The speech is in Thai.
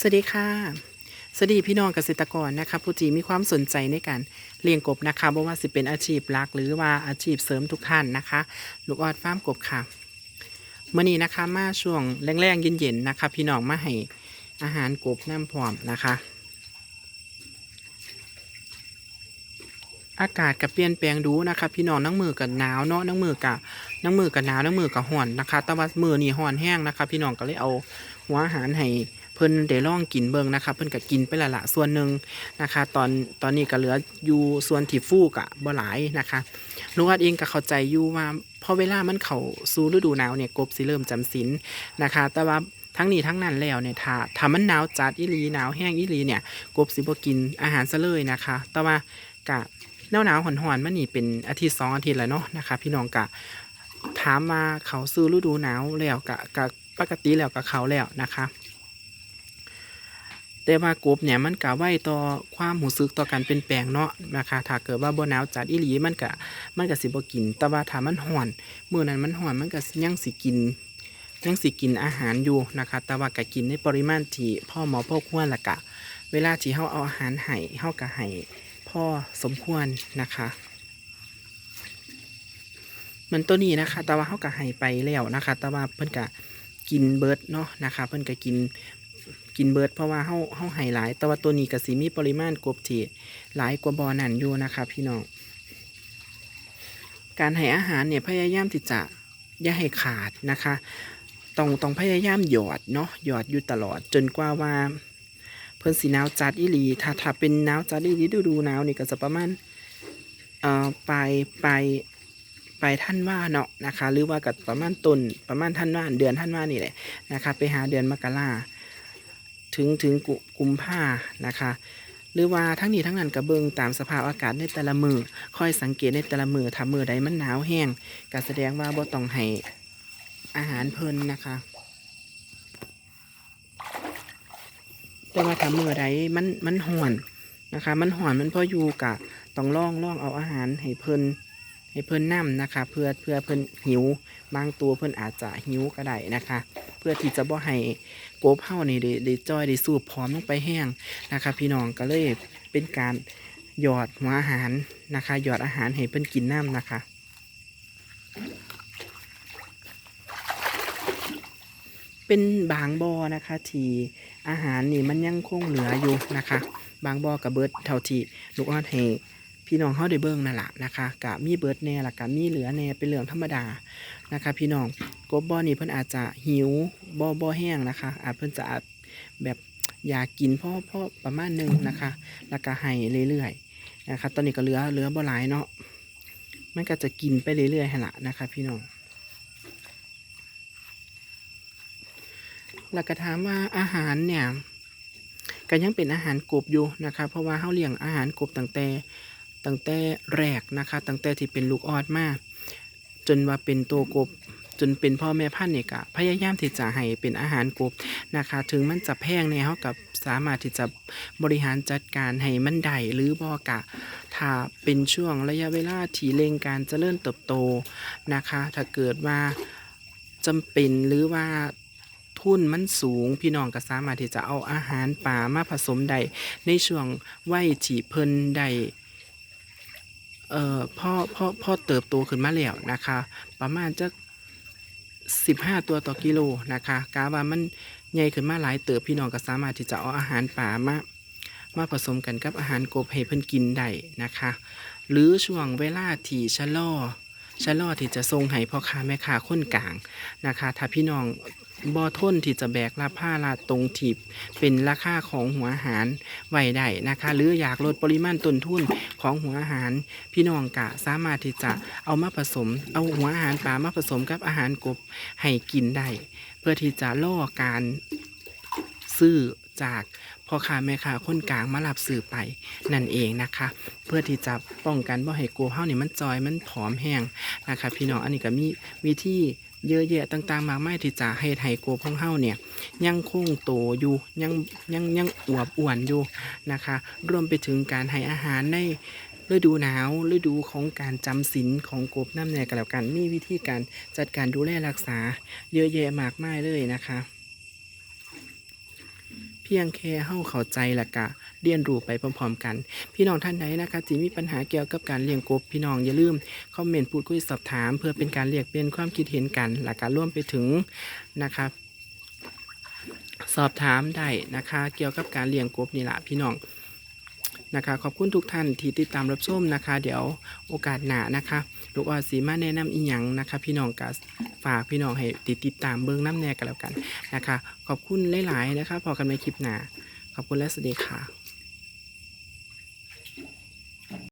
สวัสดีค่ะสวัสดีพี่น้องเกษตรกรนะคะผู้จีมีความสนใจในการเลี้ยงกบนะคะบ่ว่าสิเป็นอาชีพหลัก หรือว่าอาชีพเสริมทุกท่านนะคะ ลูกออดฟาร์มกบค่ะเมื่อนี้นะคะมาช่วงแรงๆเย็นๆนะคะ พี่น้องมาให้อาหารกบน้ำพร้อมนะคะ อากาศกับเปลี่ยนแปลงดูนะคะ พี่น้องนั่งมือกับหนาวเนาะนั่งมือกับนั่งมือกับหนาวนั่งมือกับห่อนนะคะ แต่ว่ามือนี่ห่อนแห้งนะคะ พี่น้องก็เลยเอาหัวอาหารให้ เพิ่นได้ลองกินเบิ่งนะคะเพิ่นก็กินไปละละส่วนหนึ่งนะคะ ตอนตอนนี้ก็เหลืออยู่ส่วนที่ฟูกอะบ่หลายนะคะลูกอัดเองก็เข้าใจอยู่ว่าพอเวลามันเข้าสู่ฤดูหนาวเนี่ยกบสิเริ่มจำศีลนะคะ แต่ว่าทั้งนี้ทั้งนั้นแล้วเนี่ยถ้าถ้ามันหนาวจัดอีหลีหนาวแห้งอีหลีเนี่ยกบสิบ่กินอาหารซะเลยนะคะ แต่ว่ากะหนาวหนาวหอนหอนๆมันนี่เป็นอาทิตย์สองอาทิตย์แล้วเนาะนะคะ พี่น้องกะถามมาเขาซื้อฤดูหนาวแล้วกะกะปกติแล้วกะเขาแล้วนะคะ แต่ว่ากบเนี่ยมันกะไว้ต่อความหูซึกต่อการเป็นแปลงเนาะนะคะถ้าเกิดว่าบ่หนาวจัดอีหลีมันกะมันกะสิบ่กิน แต่ว่าถ้ามันห่อนเมื้อนั้นมันห่อนมันก็ยังสิกินยังสิกินอาหารอยู่นะคะแต่ว่าก็กินในปริมาณที่พ่อหมอพ่อควรละกะ เวลาที่เฮาเอาอาหารให้เฮาก็ให้พ่อสมควรนะคะมันตัวนี้นะคะ แต่ว่าเขาก็ให้ไปแล้วนะคะ แต่ว่าเพิ่นก็กินเบิร์ดเนาะนะคะ เพิ่นก็กิน กินเบิร์ดเพราะว่าเขาเขาให้หลาย แต่ว่าตัวนี้ก็สิมีปริมาณกบที่หลายกว่าบอนั่นอยู่นะคะพี่น้องการให้อาหารเนี่ยพยายามที่จะอย่าให้ขาดนะคะต้องต้องพยายามหยอดเนาะหยอดอยู่ตลอดจนกว่าว่า เพิ่นสีหนาวจัดอีหลี ถ้าถ้าเป็นหนาวจัดอีหลีดูดูหนาวนี่ก็จะประมาณเอ่อปลายปลายปลายท่านว่าเนาะนะคะ หรือว่ากับประมาณต้นประมาณท่านว่าเดือนท่านว่านี่แหละนะคะ ไปหาเดือนมกรา ถึงถึงกุมภานะคะหรือว่าทั้งนี้ทั้งนั้นกระเบิงตามสภาพอากาศในแต่ละมือคอยสังเกตในแต่ละมือถ้ามือใดมันหนาวแห้งก็แสดงว่าบ่ต้องให้อาหารเพลินนะคะ แต่ว่าถ้ามือใดมันมันห่อนนะคะ มันห่อนมันพออยู่กะต้องล่องล่องเอาอาหารให้เพลินให้เพิ่นน้ำนะคะ เพื่อเพื่อเพิ่นหิว บางตัวเพิ่นอาจจะหิวก็ได้นะคะ พื่อที่จะบ่ให้โกบเฮานี่ได้ได้จ้อยได้สูบพร้อมลงไปแห้งนะคะพี่น้องก็เลยเป็นการหยอดหัวอาหารนะคะ หยอดอาหารให้เพิ่นกินน้ำนะคะเป็นบางบอนะคะที่อาหารนี่มันยังคงเหลืออยู่นะคะ บางบอกกับเบิร์ดเท่าที่ลูกอ้อนให้ พี่น้องเขาได้เบิ่งนั่นแหละนะคะกะมีเบิร์ดแน่ละกะมีเหลือแน่เป็นเรื่องธรรมดานะคะ พี่น้องกบบอนี่เพิ่นอาจจะหิวบอบอแห้งนะคะ อาจเพิ่นจะอาจแบบอยากกินพ่อพ่อประมาณหนึ่งนะคะแล้วก็ให้เรื่อยๆนะคะตอนนี้ก็เหลือเหลือบ่หลายเนาะมันก็จะกินไปเรื่อยๆหั่นละนะคะ พี่น้องแล้วก็ถามว่าอาหารเนี่ยก็ยังเป็นอาหารกบอยู่นะคะ เพราะว่าเขาเลี้ยงอาหารกบตั้งแต่ ตั้งแต่แรกนะคะ ตั้งแต่ที่เป็นลูกออดมาจนว่าเป็นตัวกบจนเป็นพ่อแม่พันธุ์เนี่ยก็พยายามที่จะให้เป็นอาหารกบนะคะ ถึงมันจะแพงเนี่ยเขากับสามารถที่จะบริหารจัดการให้มันได้หรือบอกะถ้าเป็นช่วงระยะเวลาที่เร่งการเจริญเติบโตนะคะ ถ้าเกิดว่าจำเป็นหรือว่าทุนมันสูงพี่น้องก็สามารถที่จะเอาอาหารป่ามาผสมได้ในช่วงวัยที่เพิ่นได้ เอ่อพ่อพ่อพ่อเติบโตขึ้นมาแล้วนะคะ ประมาณจะสิบห้าตัวต่อกิโลนะคะกาว่ามันใหญ่ขึ้นมาหลายเติบพี่น้องก็สามารถที่จะเอาอาหารป่ามามาผสมกันกับอาหารกบให้เพิ่นกินได้นะคะ หรือช่วงเวลาที่ชะลอ ชะลอที่จะส่งให้พ่อค้าแม่ค้าคนกลางนะคะ ถ้าพี่น้องบอทนที่จะแบกรับผ้าลาตรงถีบเป็นราคาของหัวอาหารไว้ได้นะคะ หรืออยากลดปริมาณต้นทุนของหัวอาหาร พี่น้องกะสามารถที่จะเอามาผสม เอาหัวอาหารปลามาผสมกับอาหารกบให้กินได้ เพื่อที่จะล่อการซื้อ จากพ่อค้าแม่ค้าคนกลางมารับซื้อไปนั่นเองนะคะ เพื่อที่จะป้องกันบ่ให้โกเฮานี่มันจอยมันผอมแห้งนะคะ พี่น้องอันนี้ก็มีวิธีเยอะแยะต่างๆ มากมายที่จะให้ไทยโกของเฮาเนี่ยยังคงโตอยู่ยังยังยังอวบอ้วนอยู่นะคะ รวมไปถึงการให้อาหารในฤดูหนาวฤดูของการจำศีลของกบน้ำแน่กันแล้วกันมีวิธีการจัดการดูแลรักษา เยอะแยะมากมายเลยนะคะ เพียงแค่เฮาเข้าใจละกะเรียนรู้ไปพร้อมๆกัน พี่น้องท่านใดนะคะที่มีปัญหาเกี่ยวกับการเลี้ยงกบพี่น้องอย่าลืมคอมเมนต์พูดคุยสอบถาม เพื่อเป็นการเรียกเปลี่ยนความคิดเห็นกันและการร่วมไปถึงนะครับ สอบถามได้นะคะ เกี่ยวกับการเลี้ยงกบนี่แหละพี่น้องนะคะขอบคุณทุกท่านที่ติดตามรับชมนะคะ เดี๋ยวโอกาสหน้านะคะลูกออสีมาแนะนำอีหยังนะคะ พี่น้องก็ ฝากพี่น้องให้ติดติดตามเบื้องน้ำแน่กันแล้วกันนะคะ ขอบคุณหลาย ๆ นะคะพอกันในคลิปหน้าขอบคุณและสวัสดีค่ะ